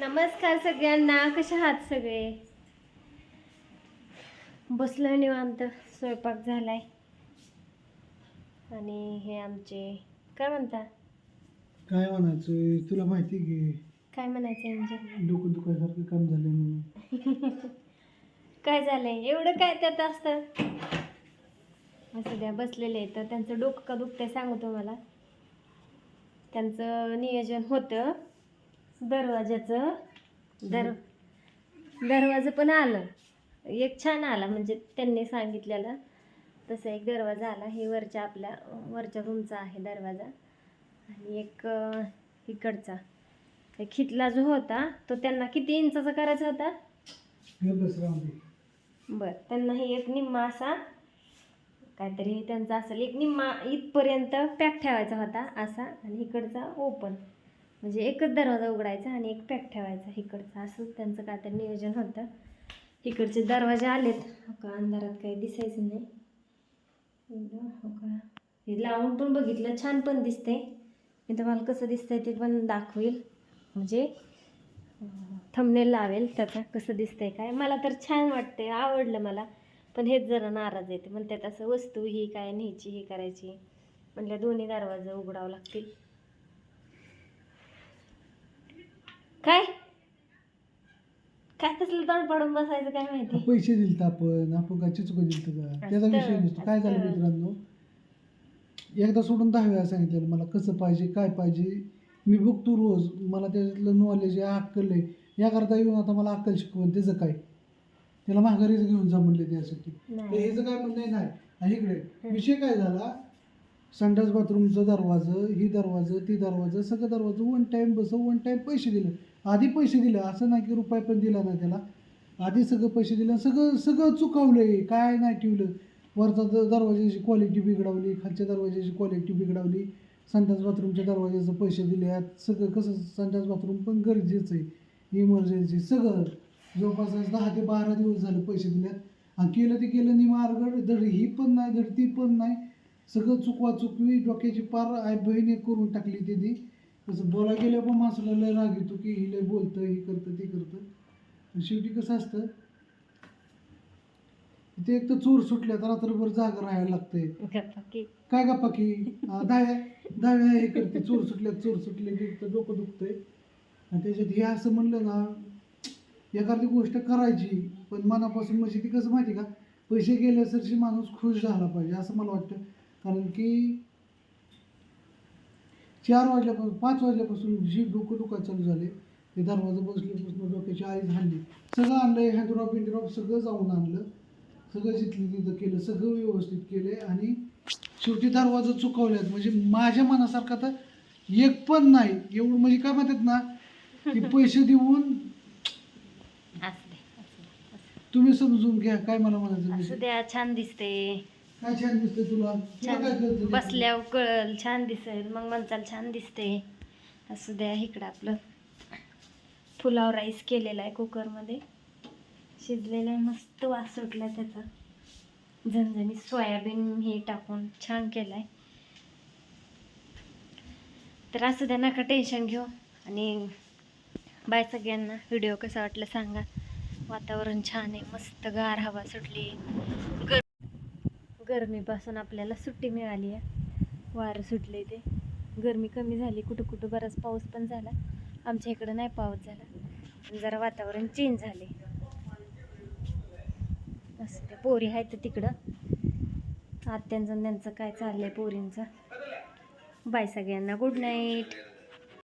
नमस्कार सगळ्यांना कशा आहात सगळे? बसलोय निवांत स्वयंपाक झालाय. आणि हे आमचे काय म्हणता? काय म्हणायचं तुला माहिती की काय म्हणायचं म्हणजे डोकं दुखायसारखं काम झालं म्हणून. काय झालंय? एवढं काय त्यात असतं? असं द्या बसलेले तर त्यांचं डोकं का दुखतंय सांगू तुम्हाला? त्यांचं नियोजन होतं. दरवाजाचं दर दरवाजा पण आलं. एक छान आला म्हणजे त्यांनी सांगितलेलं. तसं एक दरवाजा आला. हे वरच्या आपल्या वरच्या रूमचा आहे दरवाजा. आणि एक इकडचा. एक खितला जो होता तो त्यांना किती इंचाचा करायचा होता. बर त्यांना हे एक निम्मा असा काहीतरी त्यांचा असेल एक निम्मा इथपर्यंत पॅक ठेवायचा होता असा आणि इकडचा ओपन. म्हणजे एकच दरवाजा उघडायचा आणि एक पॅक ठेवायचा इकडचा. असंच त्यांचं काय तर नियोजन होतं. इकडचे दरवाजे आलेत. हो का अंधारात काही दिसायचं नाही. हो का? हे लावून पण बघितलं. छान पण दिसते मी तुम्हाला कसं दिसतंय ते पण दाखवेल. म्हणजे थंबनेल लावेल त्याचा कसं दिसतंय काय. मला तर छान वाटते आवडलं मला. पण हेच जरा नाराज येते म्हणतात असं वस्तू ही काय न्यायची ही करायची. म्हटल्या दोन्ही दरवाजे उघडावं लागतील. काय? काय तसलं तोंड पाडून बसायचं काय माहिती? पैसे दिलत आपण आपण काय चुक दिलत का? त्याचा विषय नसतो. काय झालं. मित्रांनो? एकदा सोडून दहा वेळा सांगितलेलं मला कसं पाहिजे काय पाहिजे? मी बघतो रोज. मला त्याच्यातलं नॉलेज आहे अक्कल आहे. याकरता येऊन आता मला अक्कल शिकवून त्याचं काय? त्याला माघारीच घेऊन जा म्हणले त्यासाठी. तर नाही ह्याचं काय म्हणणं नाही. आणि इकडे विषय काय झाला? संडास बाथरूमचं दरवाजं ही दरवाजं ती दरवाजं सगळं दरवाजं वन टाईम बसव वन टाईम पैसे दिले. आधी पैसे दिले असं नाही की रुपये पण दिला नाही त्याला. आधी सगळं पैसे दिले सगळं सगळं चुकवलंय काय नाही ठेवलं. वरचा दरवाज्याची दरवाजाची क्वालिटी बिघडवली खालच्या दरवाजाची क्वालिटी बिघडवली. संडास बाथरूमच्या दरवाज्याचं पैसे दिले आहेत सगळं कसं संडास बाथरूम पण गरजेचं आहे. इमर्जन्सी सगळं. जवळपास दहा ते बारा दिवस झाले पैसे दिल्यात. आणि केलं ते केलं नाही धड ही पण नाही धड ती पण नाही. सगळं चुकवा चुकवी डोक्याची पार आई बहिणी करून टाकली त्यांनी तसं बोला गेल्या पण माणसाला लय राग येतो की ही लय बोलतं ही करतं ते करतं. शेवटी कसं असतं ते एक तर चोर सुटल्या तर रात्रभर जागा राहायला लागतंय. काय गप्पा की? अं, दहाव्या दहाव्या हे करते चोर सुटल्या चोर सुटले की तर डोकं दुखतंय. आणि त्याच्यात हे असं म्हणलं ना एखादी गोष्ट करायची पण मनापासून म्हणजे ती कसं माहिती का? पैसे गेल्यासरशी माणूस खुश झाला पाहिजे असं मला वाटतं. कारण की चार वाजल्यापासून पाच वाजल्यापासून जी डोकं दुखा चालू झाले ते दरवाजा बसल्यापासून डोक्याची आळी झाली. सगळं आणलं हँडड्रॉप इंडड्रॉप सगळं जाऊन आणलं. सगळं जिथलं तिथं केलं सगळं व्यवस्थित केले आणि शेवटी दरवाजा चुकवल्यात. म्हणजे माझ्या मनासारखा तर एक पण नाही. एवढं म्हणजे काय म्हणतात ना की पैसे देऊन तुम्ही समजून घ्या काय मला म्हणायचं दे. असू. द्या छान दिसते काय छान दिसतंय तुला? तुला काय छान कळतं? बसल्यावर कळल छान दिसेल मग म्हणचाल छान दिसते. असू द्या इकडं आपलं. पुलाव राईस केलेला आहे कुकरमध्ये. शिजलेला आहे मस्त वास सुटला त्याचा. झणझणीत सोयाबीन हे टाकून छान केलाय. तर असू द्या नका टेन्शन घेऊ. आणि बाय सगळ्यांना. व्हिडिओ कसा वाटला सांगा. वातावरण छान आहे मस्त गार हवा सुटली. गर गरमीपासून आपल्याला सुट्टी मिळाली आहे. वारं सुटले ते. गरमी कमी झाली कुठं कुठं बराच पाऊस पण झाला. आमच्या इकडं नाही पाऊस झाला. जरा वातावरण चेंज झाले असं त्या पोरी आहेत तिकडं. आत्यांचं त्यांचं काय चाललंय पोरींचं. बाय सगळ्यांना. Good night